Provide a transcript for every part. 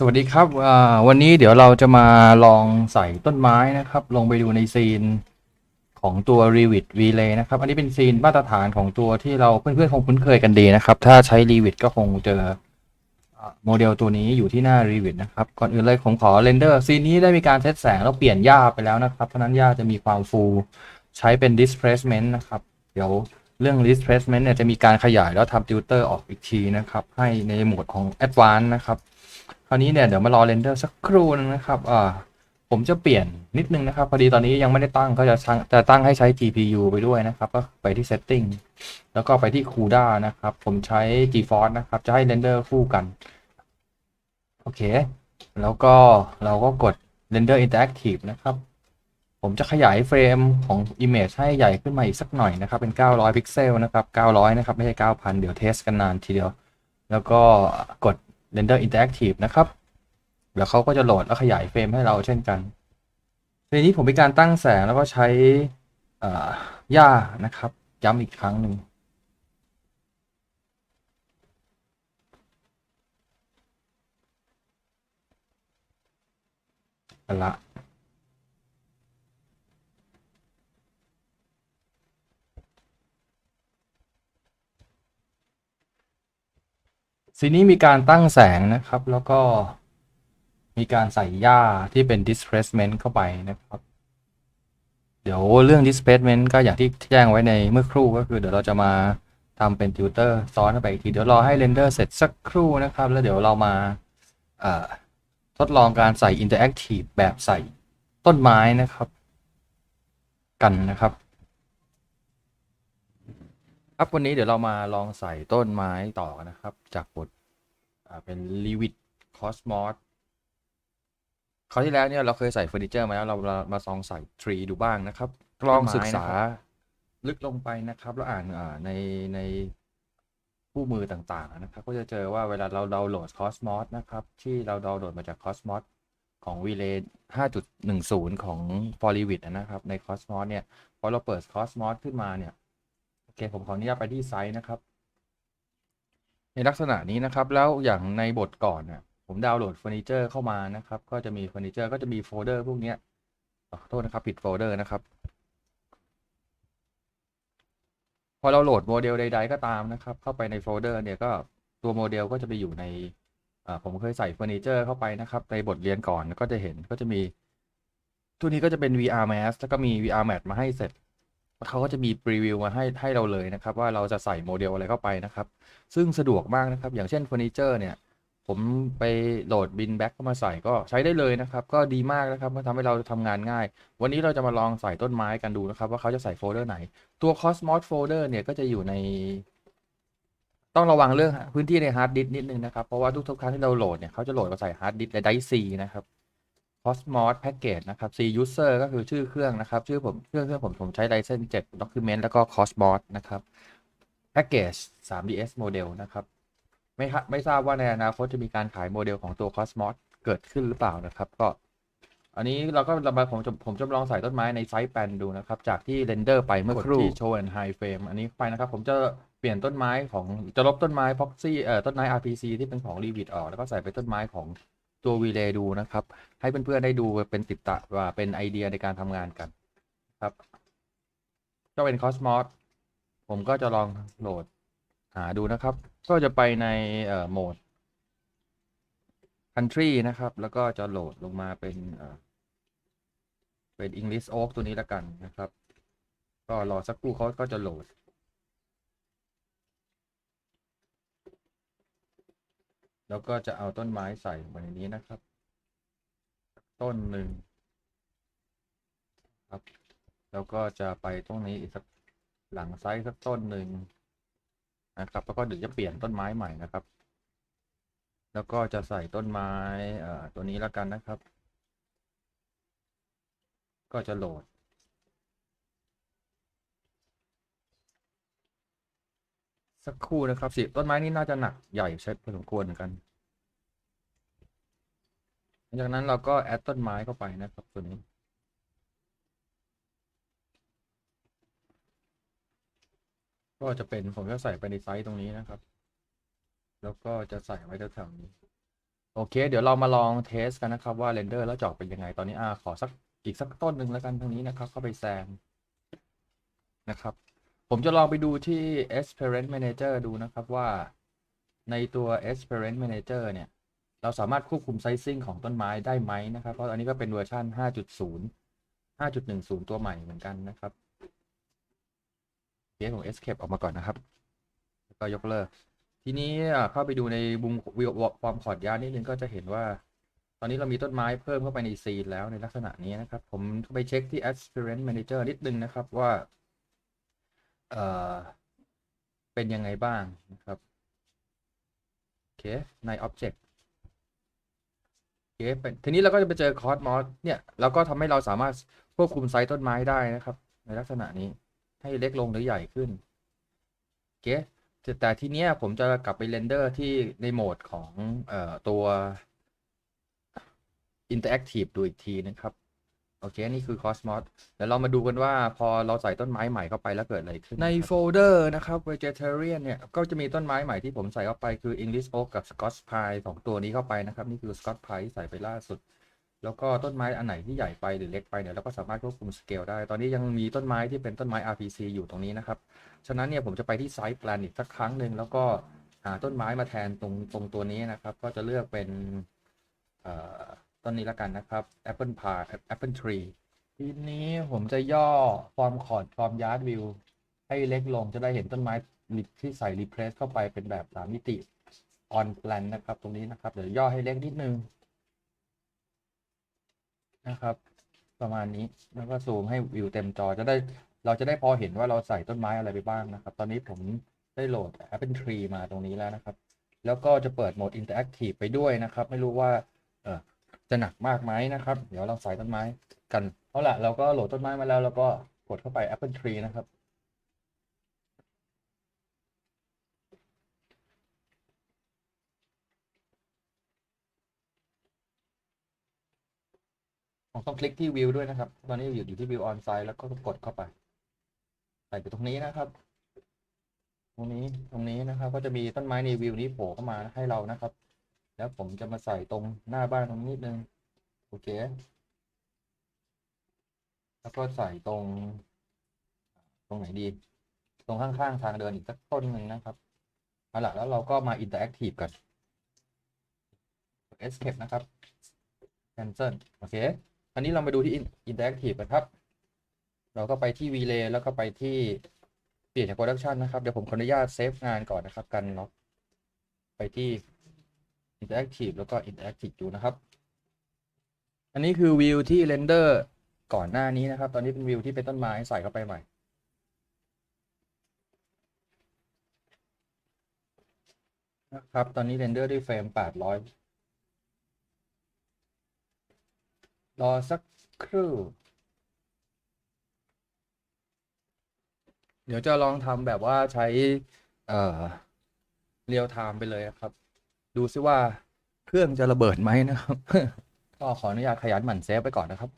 สวัสดีครับวันนี้เดี๋ยวเราจะมาลองใส่ต้นไม้นะครับ ลงไปดูในซีนของตัว Revit Relay นะครับ อันนี้เป็นซีนมาตรฐานของตัวที่เราเพื่อนๆคงคุ้นเคยกันดีนะครับ ถ้าใช้ Revit ก็คงเจอโมเดลตัวนี้อยู่ที่หน้า Revit นะครับ ก่อนอื่นเลยผมขอเรนเดอร์ซีนนี้ได้มีการเซตแสงแล้วเปลี่ยนหญ้าไปแล้วนะครับ เพราะฉะนั้นหญ้าจะมีความฟูใช้เป็น displacement นะครับ เดี๋ยวเรื่อง displacement เนี่ยจะมีการขยายแล้วทำติวเตอร์ออกอีกทีนะครับ ให้ในโหมดของ advanced นะครับ คราวนี้เนี่ยเดี๋ยวมารอเรนเดอร์สักครู่นึงนะครับอ่าผมจะเปลี่ยนนิดนึงนะครับ พอดีตอนนี้ยังไม่ได้ตั้งก็จะจะตั้งให้ใช้ GPU ไปด้วยนะครับก็ไปที่ setting แล้วก็ไปที่ CUDA นะครับ ผมใช้ GeForce นะครับ จะให้เรนเดอร์คู่กัน โอเค แล้วก็เราก็กด render interactive นะครับ ผมจะขยายเฟรมของ image ให้ใหญ่ขึ้นมาอีกสักหน่อยนะครับ เป็น 900 พิกเซลนะครับ 900 นะครับ ไม่ใช่ 9,000 เดี๋ยวเทสกันนานทีเดียว แล้วก็กด render interactive นะครับ แล้วเขาก็จะโหลดแล้วขยายเฟรมให้เราเช่นกันในนี้ผมมีการตั้งแสงแล้วก็ใช้อ่าหญ้านะครับ ย้ำอีกครั้งหนึ่งอาละ ซีนี้มีการตั้งแสงนะครับ แล้วก็มีการใส่หญ้าที่เป็น displacement เข้าไปนะครับ เดี๋ยวเรื่อง displacement ก็อย่างที่แจ้งไว้ในเมื่อครู่ก็คือเดี๋ยวเราจะมาทำเป็นติวเตอร์ซ้อนเข้าไปอีกทีเดี๋ยวรอให้เรนเดอร์เสร็จสักครู่นะครับ แล้วเดี๋ยวเรามาทดลองการใส่ interactive แบบใส่ต้นไม้นะครับ กันนะครับ ครับวันนี้เดี๋ยวเรามาลองใส่ต้นไม้ต่อกันนะครับ จากบทอ่าเป็น l e v i t Cosmos คราวที่แล้วเนี่ยเราเคยใส่เฟอร์นิเจอร์มาแล้วเราเรามาลองใส่ทรีดูบ้างนะครับลองศึกษาลึกลงไปนะครับ แล้วอ่านอ่าในในคู่มือต่างๆนะครับ ก็จะเจอว่าเวลาเราดาวน์โหลด Cosmos นะครับ ที่เราดาวน์โหลดมาจาก Cosmos ของ Relay 5.10 ของ f o r r e v i t นะครับ ใน Cosmos เนี่ยพอเราเปิด Cosmos ขึ้นมาเนี่ยโอ เคผมขออนุญาตไปที่ไซต์นะครับ ในลักษณะนี้นะครับ แล้วอย่างในบทก่อนเนี่ยผมดาวน์โหลดเฟอร์นิเจอร์เข้ามานะครับ ก็จะมีเฟอร์นิเจอร์ก็จะมีโฟลเดอร์พวกนี้ขอโทษนะครับ ผิดโฟลเดอร์นะครับ พอเราโหลดโมเดลใด ๆ ก็ตามนะครับ เข้าไปในโฟลเดอร์เนี่ยก็ตัวโมเดลก็จะไปอยู่ในผมเคยใส่เฟอร์นิเจอร์เข้าไปนะครับ ในบทเรียนก่อนก็จะเห็นก็จะมี ตัวนี้ก็จะเป็น VR Mask แล้วก็มี VR Mat มาให้เสร็จ เขาก็จะมีพรีวิวมาให้ให้เราเลยนะครับ ว่าเราจะใส่โมเดลอะไรเข้าไปนะครับ ซึ่งสะดวกมากนะครับ อย่างเช่นเฟอร์นิเจอร์เนี่ย ผมไปโหลดบินแบ็กเข้ามาใส่ก็ใช้ได้เลยนะครับ ก็ดีมากนะครับมันทำให้เราทำงานง่าย วันนี้เราจะมาลองใส่ต้นไม้กันดูนะครับ ว่าเขาจะใส่โฟลเดอร์ไหน ตัว Cosmos Folder เนี่ยก็จะอยู่ใน ต้องระวังเรื่องพื้นที่ในฮาร์ดดิสก์นิดนึงนะครับ เพราะว่าทุกๆครั้งที่เราโหลดเนี่ยเขาจะโหลดมาใส่ฮาร์ดดิสก์ในไดซีนะครับ Cosmos Package นะครับ C User ก็คือชื่อเครื่องนะครับ ชื่อผมเครื่องเครื่องผมผมใช้ Ryzen 7 Document แล้วก็ Cosmos นะครับ Package 3ds Model นะครับ ไม่ฮะไม่ทราบว่าในอนาคตจะมีการขายโมเดลของตัว Cosmos เกิดขึ้นหรือเปล่านะครับ ก็ อันนี้เราก็เรามาผมจะผมจะลองใส่ต้นไม้ในไซส์แปนดูนะครับ จากที่เรนเดอร์ไปเมื่อครู่ที่ Show and High Frame อันนี้ไปนะครับ ผมจะเปลี่ยนต้นไม้ของจะลบต้นไม้ Proxy เอ่อต้นไม้ RPC ที่เป็นของ Revit ออกแล้วก็ใส่ไปต้นไม้ของ ตัว Relay ดูนะครับ ให้เพื่อนๆได้ดูเป็นติดตะว่าเป็นไอเดียในการทำงานกันครับก็เป็น Cosmos ผมก็จะลองโหลดหาดูนะครับ ก็จะไปในโหมด country นะครับ แล้วก็จะโหลดลงมาเป็นเป็น English Oak ตัวนี้ละกันนะครับ ก็รอสักครู่เขาก็จะโหลด แล้วก็จะเอาต้นไม้ใส่มาในนี้นะครับ ต้นหนึ่งครับ แล้วก็จะไปตรงนี้อีกสักหลังไซส์สักต้นหนึ่งนะครับ แล้วก็เดี๋ยวจะเปลี่ยนต้นไม้ใหม่นะครับ แล้วก็จะใส่ต้นไม้เอ่อตัวนี้แล้วกันนะครับ ก็จะโหลด สักคู่นะครับสิต้นไม้นี่น่าจะหนักใหญ่ใช้พอสมควรเหมือนกันหลังจากนั้นเราก็แอดต้นไม้เข้าไปนะครับตัวนี้ก็จะเป็นผมจะใส่ไปในไซส์ตรงนี้นะครับ แล้วก็จะใส่ไว้แถวๆนี้ โอเค เดี๋ยวเรามาลองเทสกันนะครับว่าเรนเดอร์แล้วจะออกเป็นยังไงตอนนี้อ่าขอสักอีกสักต้นหนึ่งแล้วกันตรงนี้นะครับ เข้าไปแซมนะครับ ผมจะลองไปดูที่ Experience Manager ดูนะครับว่าในตัว Experience Manager เนี่ย เราสามารถควบคุมไซซิ่งของต้นไม้ได้ไหมนะครับ เพราะอันนี้ก็เป็นเวอร์ชัน5.0 5.10 ตัวใหม่เหมือนกันนะครับเดี๋ยวผม escape ออกมาก่อนนะครับ แล้วก็ยกเลิก ทีนี้เข้าไปดูในบุมวิวฟอร์มคอดยานิดนึงก็จะเห็นว่า ตอนนี้เรามีต้นไม้เพิ่มเข้าไปในซีนแล้วในลักษณะนี้นะครับ ผมไปเช็คที่ Experience Manager นิดนึงนะครับว่า เอ่อเป็นยังไงบ้างนะครับโอเคใน Object โอเคเป็นทีนี้เราก็จะไปเจอคอร์สมอสเนี่ยเราก็ทำให้เราสามารถควบคุมไซส์ต้นไม้ได้นะครับ ในลักษณะนี้ให้เล็กลงหรือใหญ่ขึ้นโอเคแต่แต่ทีเนี้ยผมจะกลับไปเรนเดอร์ที่ในโหมดของเอ่อตัว Interactive ดูอีกทีนะครับ โอเค นี่คือ Cosmos เดี๋ยวเรามาดูกันว่าพอเราใส่ต้นไม้ใหม่เข้าไปแล้วเกิดอะไรขึ้น ในโฟลเดอร์นะครับ Vegetarian เนี่ย ก็จะมีต้นไม้ใหม่ที่ผมใส่เข้าไปคือ English Oak กับ Scotch Pine สองตัวนี้เข้าไปนะครับ นี่คือ Scotch Pine ที่ใส่ไปล่าสุด แล้วก็ต้นไม้อันไหนที่ใหญ่ไปหรือเล็กไปเนี่ยเราก็สามารถควบคุมสเกลได้ ตอนนี้ยังมีต้นไม้ที่เป็นต้นไม้ RPC อยู่ตรงนี้นะครับ ฉะนั้นเนี่ยผมจะไปที่ไซต์แปลนอีกสักครั้งหนึ่งแล้วก็หาต้นไม้มาแทนตรงตรงตัวนี้นะครับ ก็จะเลือกเป็นเอ่อ ต้นนี้ละกันนะครับ Apple Pie Apple Tree ทีนี้ผมจะย่อฟอร์มคอร์ดฟอร์มยาร์ดวิวให้เล็กลงจะได้เห็นต้นไม้ที่ใส่รีเพรสเข้าไปเป็นแบบสามมิติ on plan นะครับ ตรงนี้นะครับ เดี๋ยวย่อให้เล็กนิดนึงนะครับ ประมาณนี้แล้วก็ซูมให้วิวเต็มจอจะได้เราจะได้พอเห็นว่าเราใส่ต้นไม้อะไรไปบ้างนะครับ ตอนนี้ผมได้โหลด Apple Tree มาตรงนี้แล้วนะครับ แล้วก็จะเปิดโหมด Interactive ไปด้วยนะครับ ไม่รู้ว่า จะหนักมากไหมนะครับ เดี๋ยวเราใส่ต้นไม้กัน เอาละเราก็โหลดต้นไม้มาแล้วแล้วก็กดเข้าไป Apple Tree นะครับ ต้องคลิกที่วิวด้วยนะครับ ตอนนี้อยู่อยู่ที่วิวออนไซต์แล้วก็กดเข้าไป ใส่ไปตรงนี้นะครับ ตรงนี้ตรงนี้นะครับ ก็จะมีต้นไม้ในวิวนี้โผล่เข้ามาให้เรานะครับ แล้วผมจะมาใส่ตรงหน้าบ้านตรงนิดนึง โอเค แล้วก็ใส่ตรง ตรงไหนดี ตรงข้างๆทางเดินอีกสักต้นหนึ่งนะครับเอาล่ะแล้วเราก็มา interactive กัน escape นะครับ cancel โอเคอันนี้เรามาดูที่ interactive กันครับ เราก็ไปที่ relay แล้วก็ไปที่เปลี่ยนจาก production นะครับ เดี๋ยวผมขออนุญาตเซฟงานก่อนนะครับ กันล็อกไปที่ interactive แล้วก็ interactive อยู่นะครับ อันนี้คือวิวที่เรนเดอร์ก่อนหน้านี้นะครับ ตอนนี้เป็นวิวที่เป็นต้นไม้ใส่เข้าไปใหม่ นะครับ ตอนนี้เรนเดอร์ด้วยเฟรม 800 รอสักครู่เดี๋ยวจะลองทำแบบว่าใช้เอ่อเรียลไทม์ไปเลยครับ ดูซิว่าเครื่องจะระเบิดไหมนะครับ ก็ขออนุญาตขยันหมั่นเซฟไปก่อนนะครับ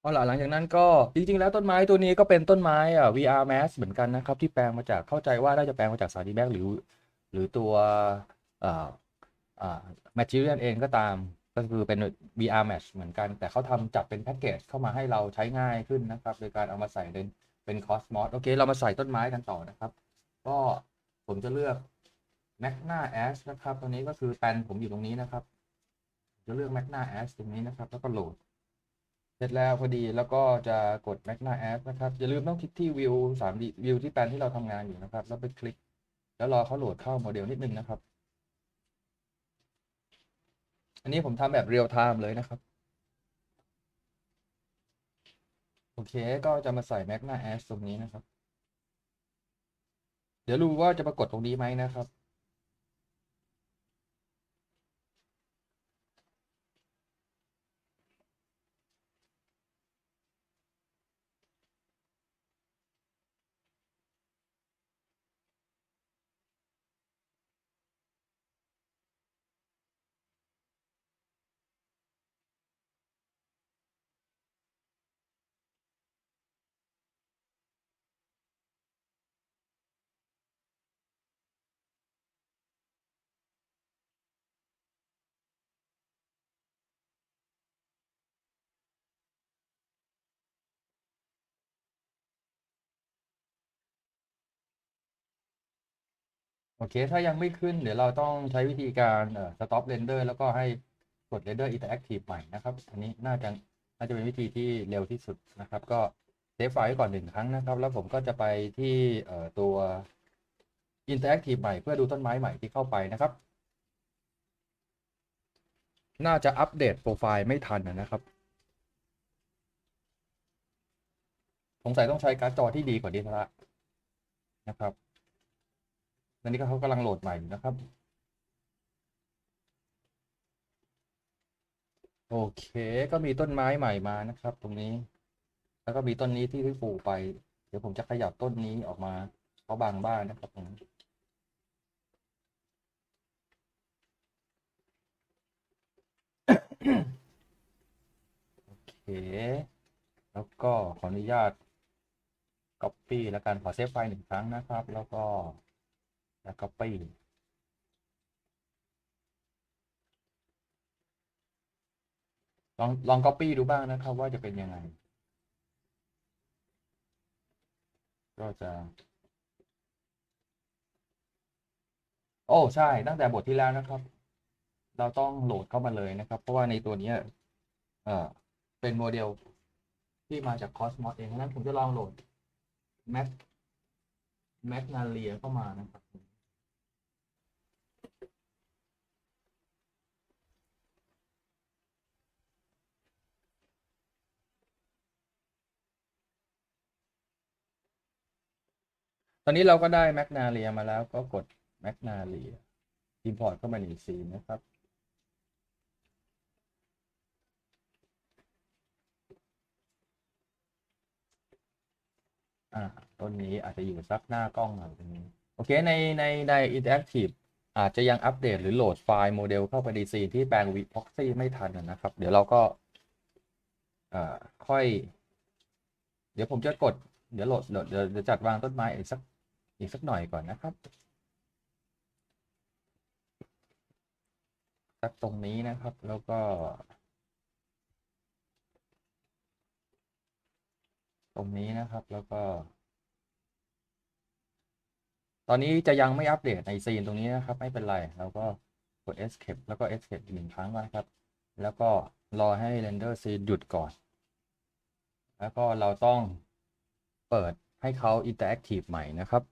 เอาล่ะหลังจากนั้นก็จริง ๆ แล้วต้นไม้ตัวนี้ก็เป็นต้นไม้อะ VR Mask เหมือนกันนะครับ ที่แปลงมาจากเข้าใจว่าน่าจะแปลงมาจากสารีแบกหรือ หรือตัวเอ่ออ่า material เองก็ตามก็คือเป็น VR Mesh เหมือนกัน แต่เขาทำจับเป็นแพ็กเกจเข้ามาให้เราใช้ง่ายขึ้นนะครับ โดยการเอามาใส่เป็นเป็น Cosmos โอเค เรามาใส่ต้นไม้กันต่อนะครับ ก็ผมจะเลือก Magna Ash นะครับ ตัวนี้ก็คือแปลนผมอยู่ตรงนี้นะครับ จะเลือก Magna Ash ตรงนี้นะครับ แล้วก็โหลด เสร็จแล้วพอดีแล้วก็จะกด Magna Ash นะครับ อย่าลืมต้องคลิกที่วิว 3D วิวที่แปลนที่เราทำงานอยู่นะครับ แล้วไปคลิก แล้วรอเขาโหลดเข้าโมเดลนิดนึงนะครับ อันนี้ผมทำแบบเรียลไทม์เลยนะครับ โอเค ก็จะมาใส่ Magna Ash ตรงนี้นะครับ เดี๋ยวรู้ว่าจะปรากฏตรงนี้ไหมนะครับ โอเค ถ้ายังไม่ขึ้นเดี๋ยวเราต้องใช้วิธีการเอ่อ stop render แล้วก็ให้กด render interactive ใหม่นะครับ อันนี้น่าจะน่าจะเป็นวิธีที่เร็วที่สุดนะครับ ก็เซฟไฟล์ไว้ก่อนหนึ่งครั้งนะครับ แล้วผมก็จะไปที่เอ่อตัว interactive ใหม่เพื่อดูต้นไม้ใหม่ที่เข้าไปนะครับ น่าจะอัปเดตโปรไฟล์ไม่ทันนะครับสงสัยต้องใช้การ์ดจอที่ดีกว่านี้ละนะครับ ตอนนี้ก็เขากำลังโหลดใหม่อยู่นะครับ โอเค ก็มีต้นไม้ใหม่มานะครับ ตรงนี้ แล้วก็มีต้นนี้ที่ที่ปลูกไป เดี๋ยวผมจะขยับต้นนี้ออกมาเพราะบางบ้านนะครับตรงนี้โอเค แล้วก็ขออนุญาต Copy แล้วกันขอเซฟไฟล์หนึ่งครั้งนะครับ แล้วก็ แล้ว Copy ลองลอง Copy ดูบ้างนะครับ ว่าจะเป็นยังไง ก็จะ โอ้ใช่ตั้งแต่บทที่แล้วนะครับ เราต้องโหลดเข้ามาเลยนะครับ เพราะว่าในตัวนี้เอ่อเป็นโมเดลที่มาจาก Cosmos เองนั้นผมจะลองโหลด Mac Magnalia เข้ามานะครับ ตอนนี้เราก็ได้ Magnalia มาแล้วก็กด Magnalia import เข้ามาในซีนนะครับ อ่าต้นนี้อาจจะอยู่สักหน้ากล้องหน่อยตรงนี้ โอเค ในในใน Interactive อาจจะยังอัปเดตหรือโหลดไฟล์โมเดลเข้าไปในซีนที่แปลง Vipoxy ไม่ทันนะครับ เดี๋ยวเราก็ค่อย เดี๋ยวผมจะกด เดี๋ยวโหลดเดี๋ยวเดี๋ยวเดี๋ยวจัดวางต้นไม้อีกสัก อีกสักหน่อยก่อนนะครับ สักตรงนี้นะครับ แล้วก็ตรงนี้นะครับแล้วก็ ตอนนี้จะยังไม่อัปเดตในซีนตรงนี้นะครับ ไม่เป็นไรเราก็กด escape แล้วก็ escape อีกหนึ่งครั้งนะครับ แล้วก็รอให้ render scene หยุดก่อน แล้วก็เราต้องเปิดให้เขา interactive ใหม่นะครับ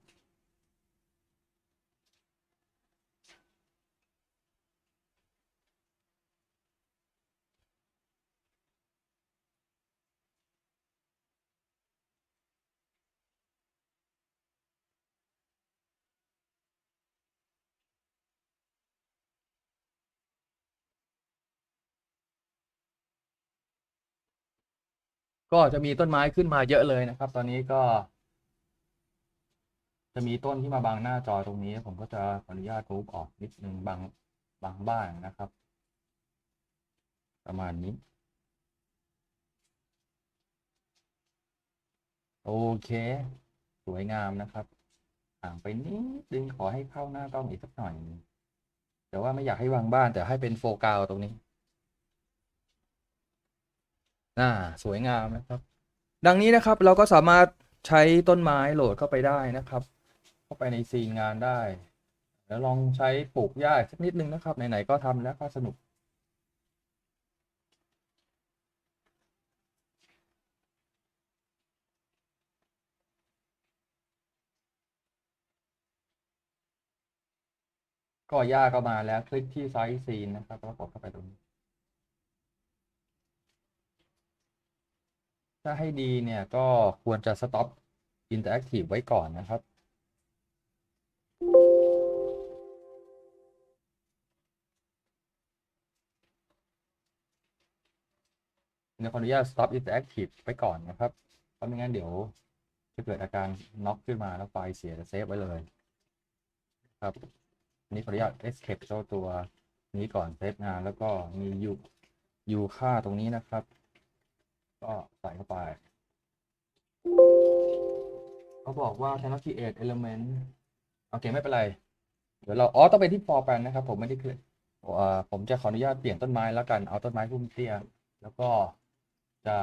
ก็จะมีต้นไม้ขึ้นมาเยอะเลยนะครับ ตอนนี้ก็ จะมีต้นที่มาบังหน้าจอตรงนี้ ผมก็จะขออนุญาตรูปออกนิดนึงบางบางบ้านนะครับ ประมาณนี้ โอเค สวยงามนะครับ่างไปนิดนึงขอให้เข้าหน้ากล้องอีกสักหน่อยแต่ว่าไม่อยากให้วางบ้านแต่ให้เป็นโฟกัสตรงนี้ อ่าสวยงามนะครับ ดังนี้นะครับเราก็สามารถใช้ต้นไม้โหลดเข้าไปได้นะครับ เข้าไปในซีนงานได้ แล้วลองใช้ปลูกหญ้าสักนิดนึงนะครับไหนๆก็ทำแล้วก็สนุกก็หญ้าก็มาแล้วคลิกที่ไซส์ซีนนะครับแล้วกดเข้าไปตรงนี้ ถ้าให้ดีเนี่ยก็ควรจะ stop interactive ไว้ก่อนนะครับ เดี๋ยวขออนุญาต stop interactive ไปก่อนนะครับ เพราะไม่งั้นเดี๋ยวจะเกิดอาการน็อกขึ้นมาแล้วไฟล์เสียจะเซฟไว้เลย ครับนี้ขออนุญาต escape เจ้าตัวนี้ก่อนเซฟงานแล้วก็มี u u ค่าตรงนี้นะครับ ก็ใส่เข้าไป เขาบอกว่า channel create element โอเค ไม่เป็นไร เดี๋ยวเรา อ๋อ ต้องไปที่ for pan นะครับ ผมไม่ได้คืออ่าผมจะขออนุญาตเปลี่ยนต้นไม้แล้วกัน เอาต้นไม้พุ่มเตี้ย แล้วก็จะ